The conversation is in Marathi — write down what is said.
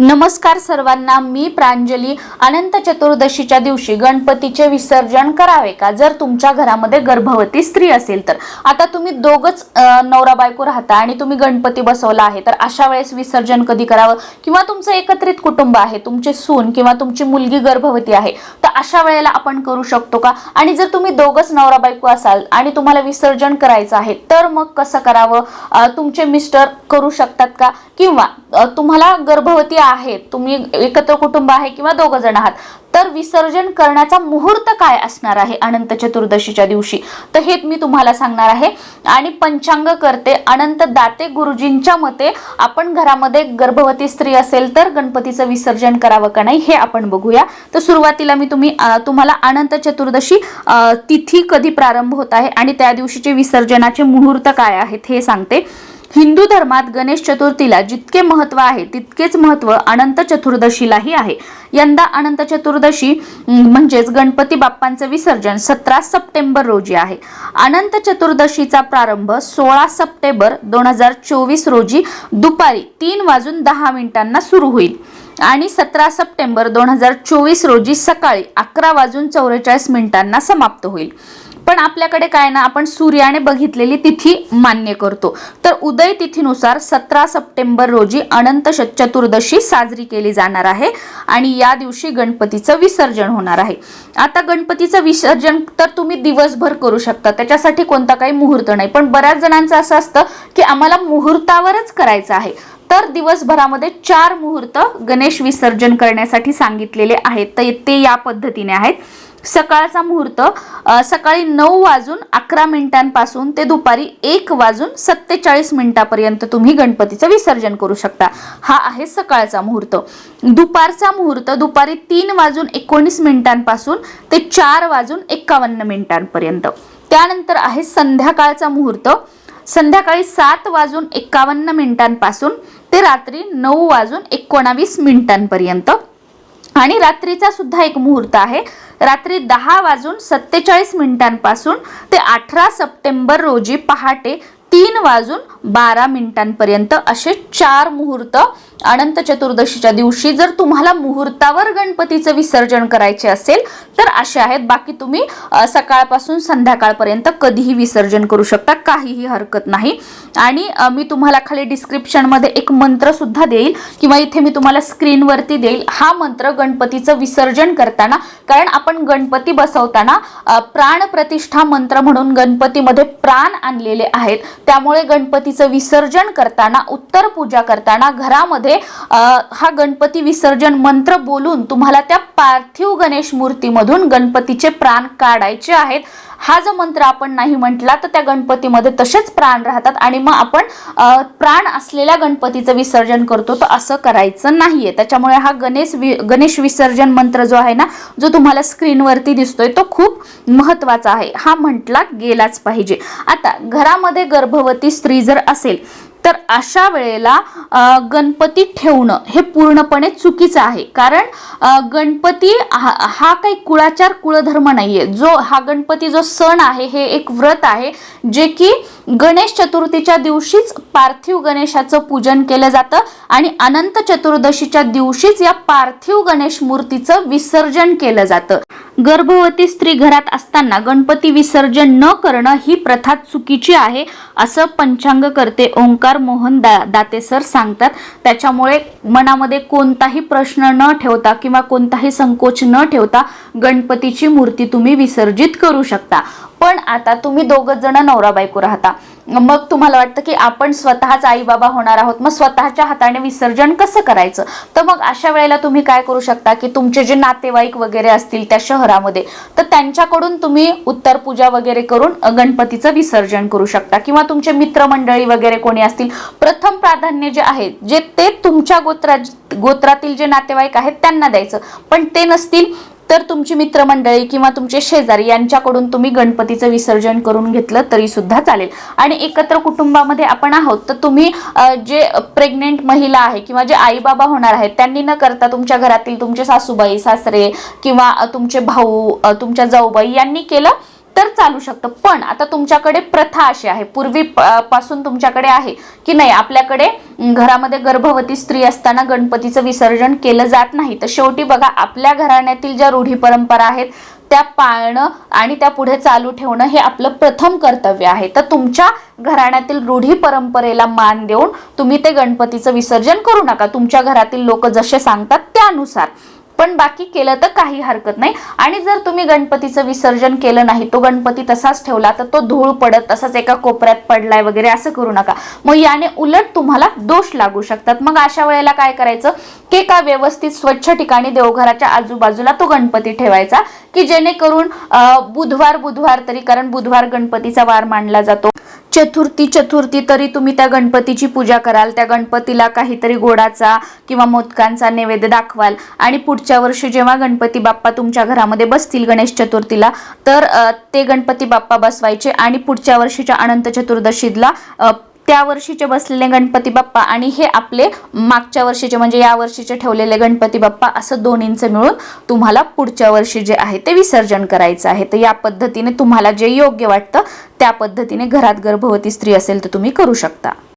नमस्कार सर्वांना मी प्रांजली. अनंत चतुर्दशीच्या दिवशी गणपतीचे विसर्जन करावे का? जर तुमच्या घरामध्ये गर्भवती स्त्री असेल तर. आता तुम्ही दोघच नवरा बायको राहता आणि तुम्ही गणपती बसवला आहे तर अशा वेळेस विसर्जन कधी करावं? किंवा तुमचं एकत्रित कुटुंब आहे तुमचे सून किंवा तुमची मुलगी गर्भवती आहे तर अशा वेळेला आपण करू शकतो का? आणि जर तुम्ही दोघच नवरा बायको असाल आणि तुम्हाला विसर्जन करायचं आहे तर मग कसं करावं? तुमचे मिस्टर करू शकतात का? किंवा तुम्हाला गर्भवती आहेत तुम्ही एकत्र कुटुंब आहे किंवा दोघ जण आहात तर विसर्जन करण्याचा मुहूर्त काय असणार आहे अनंत चतुर्दशीच्या दिवशी? तर हे मी तुम्हाला सांगणार आहे. आणि पंचांग करते अनंत दाते गुरुजींच्या मते आपण घरामध्ये गर्भवती स्त्री असेल तर गणपतीचं विसर्जन करावं का नाही हे आपण बघूया. तर सुरुवातीला मी तुम्ही तुम्हाला अनंत चतुर्दशी तिथी कधी प्रारंभ होत आहे आणि त्या दिवशीचे विसर्जनाचे मुहूर्त काय आहेत हे सांगते. हिंदू धर्मात गणेश चतुर्थीला जितके महत्त्व आहे तितकेच महत्त्व अनंत चतुर्दशीलाही आहे. यंदा अनंत चतुर्दशी म्हणजेच गणपती बाप्पांचं विसर्जन सतरा सप्टेंबर रोजी आहे. अनंत चतुर्दशीचा प्रारंभ सोळा सप्टेंबर दोन हजार चोवीस रोजी दुपारी तीन वाजून दहा मिनिटांना सुरू होईल. आणि सतरा सप्टेंबर दोन हजार चोवीस रोजी सकाळी अकरा वाजून चौवेचाळीस मिनिटांना समाप्त होईल. पण आपल्याकडे काय ना आपण सूर्याने बघितलेली तिथी मान्य करतो. तर उदय तिथीनुसार सतरा सप्टेंबर रोजी अनंत चतुर्दशी साजरी केली जाणार आहे आणि या दिवशी गणपतीचं विसर्जन होणार आहे. आता गणपतीचं विसर्जन तर तुम्ही दिवसभर करू शकता त्याच्यासाठी कोणता काही मुहूर्त नाही. पण बऱ्याच जणांचं असं असतं की आम्हाला मुहूर्तावरच करायचं आहे. तर दिवसभरामध्ये चार मुहूर्त गणेश विसर्जन करण्यासाठी सांगितलेले आहेत. तर ते या पद्धतीने आहेत. सकाळचा मुहूर्त सकाळी नऊ वाजून अकरा मिनिटांपासून ते दुपारी एक वाजून सत्तेचाळीस मिनिटापर्यंत तुम्ही गणपतीचं विसर्जन करू शकता. हा आहे सकाळचा मुहूर्त. दुपारचा मुहूर्त दुपारी तीन वाजून एकोणीस मिनिटांपासून ते चार वाजून एकावन्न मिनिटांपर्यंत. त्यानंतर आहे संध्याकाळचा मुहूर्त. संध्याकाळी सात वाजून एकावन्न मिनिटांपासून ते रात्री नऊ वाजून एकोणावीस मिनिटांपर्यंत. आणि रात्रीचा सुद्धा एक मुहूर्त आहे. रात्री दहा वाजून सत्तेचाळीस मिनिटांपासून ते अठरा सप्टेंबर रोजी पहाटे तीन वाजून बारा मिनिटांपर्यंत असे चार मुहूर्त अनंत चतुर्दशीच्या दिवशी जर तुम्हाला मुहूर्तावर गणपतीचं विसर्जन करायचे असेल तर असे आहेत. बाकी तुम्ही सकाळपासून संध्याकाळपर्यंत कधीही विसर्जन करू शकता. काहीही हरकत नाही. आणि मी तुम्हाला खाली डिस्क्रिप्शनमध्ये एक मंत्र सुद्धा देईल किंवा इथे मी तुम्हाला स्क्रीनवरती देईल. हा मंत्र गणपतीचं विसर्जन करताना कारण आपण गणपती बसवताना प्राणप्रतिष्ठा प्राण प्रतिष्ठा मंत्र म्हणून गणपतीमध्ये प्राण आणलेले आहेत. त्यामुळे गणपतीचं विसर्जन करताना उत्तर पूजा करताना घरामध्ये हा गणपती विसर्जन मंत्र बोलून तुम्हाला त्या पार्थिव गणेश मूर्तीमधून गणपतीचे प्राण काढायचे आहेत. हा जो मंत्र आपण नाही म्हटला तर त्या गणपतीमध्ये तसेच प्राण राहतात आणि मग आपण प्राण असलेल्या गणपतीचं विसर्जन करतो. तर असं करायचं नाहीये. त्याच्यामुळे हा गणेश वि गणेश विसर्जन मंत्र जो आहे ना जो तुम्हाला स्क्रीनवरती दिसतोय तो खूप महत्त्वाचा आहे. हा म्हटला गेलाच पाहिजे. आता घरामध्ये गर्भ गर्भवती स्त्री जर असेल तर अशा वेळेला गणपती ठेवणं हे पूर्णपणे चुकीचं आहे. कारण गणपती हा हा काही कुळाचार कुळधर्म नाही आहे जो हा गणपती जो सण आहे हे एक व्रत आहे जे की गणेश चतुर्थीच्या दिवशीच पार्थिव गणेशाचं पूजन केलं जातं आणि अनंत चतुर्दशीच्या दिवशीच या पार्थिव गणेश मूर्तीचं विसर्जन केलं जातं. गर्भवती स्त्री घरात असताना गणपती विसर्जन न करणं ही प्रथा चुकीची आहे असं पंचांग करते ओंकार मोहन दा दाते सर सांगतात. त्याच्यामुळे मनामध्ये कोणताही प्रश्न न ठेवता किंवा कोणताही संकोच न ठेवता गणपतीची मूर्ती तुम्ही विसर्जित करू शकता. पण आता तुम्ही दोघं जण नवरा बायको राहता. मग तुम्हाला वाटतं की आपण स्वतःच आई बाबा होणार आहोत. मग स्वतःच्या हाताने विसर्जन कसं करायचं? तर मग अशा वेळेला तुम्ही काय करू शकता की तुमचे जे नातेवाईक वगैरे असतील त्या शहरामध्ये तर त्यांच्याकडून तुम्ही उत्तर पूजा वगैरे करून गणपतीचं विसर्जन करू शकता. किंवा तुमचे मित्रमंडळी वगैरे कोणी असतील प्रथम प्राधान्य जे आहे जे ते तुमच्या गोत्रा गोत्रातील जे नातेवाईक आहेत त्यांना द्यायचं. पण ते नसतील तर तुमची मित्रमंडळी किंवा तुमचे शेजारी यांच्याकडून तुम्ही गणपतीचं विसर्जन करून घेतलं तरी सुद्धा चालेल. आणि एकत्र कुटुंबामध्ये आपण आहोत तर तुम्ही जे प्रेग्नेंट महिला आहे किंवा जे आई बाबा होणार आहेत त्यांनी न करता तुमच्या घरातील तुमचे सासूबाई सासरे किंवा तुमचे भाऊ तुमच्या जाऊबाई यांनी केलं? तर चालू शकतं. पण आता तुमच्याकडे प्रथा अशी आहे. पूर्वी पासून तुमच्याकडे आहे की नाही आपल्याकडे घरामध्ये गर्भवती स्त्री असताना गणपतीचं विसर्जन केलं जात नाही. तर शेवटी बघा आपल्या घराण्यातील ज्या रूढी परंपरा आहेत त्या पाळणं आणि त्या पुढे चालू ठेवणं हे आपलं प्रथम कर्तव्य आहे. तर तुमच्या घराण्यातील रूढी परंपरेला मान देऊन तुम्ही ते गणपतीचं विसर्जन करू नका. तुमच्या घरातील लोक जसे सांगतात त्यानुसार. पण बाकी केलं तर काही हरकत नाही. आणि जर तुम्ही गणपतीचं विसर्जन केलं नाही तो गणपती तसाच ठेवला तर तो धूळ पडत तसाच एका कोपऱ्यात पडलाय वगैरे असं करू नका. मग याने उलट तुम्हाला दोष लागू शकतात. मग अशा वेळेला काय करायचं? की एका व्यवस्थित स्वच्छ ठिकाणी देवघराच्या आजूबाजूला तो गणपती ठेवायचा की जेणेकरून बुधवार बुधवार तरी कारण बुधवार गणपतीचा वार मानला जातो. चतुर्थी चतुर्थी तरी तुम्ही त्या गणपतीची पूजा कराल. त्या गणपतीला काहीतरी गोडाचा किंवा मोदकांचा नैवेद्य दाखवाल. आणि पुढच्या वर्षी जेव्हा गणपती बाप्पा तुमच्या घरामध्ये बसतील गणेश चतुर्थीला तर ते गणपती बाप्पा बसवायचे आणि पुढच्या वर्षीच्या अनंत चतुर्दशीला त्या वर्षीचे बसलेले गणपती बाप्पा आणि हे आपले मागच्या वर्षीचे म्हणजे या वर्षीचे ठेवलेले गणपती बाप्पा असं दोन्हींचं मिळून तुम्हाला पुढच्या वर्षी जे आहे ते विसर्जन करायचं आहे. तर या पद्धतीने तुम्हाला जे योग्य वाटतं त्या पद्धतीने घरात गर्भवती स्त्री असेल तर तुम्ही करू शकता.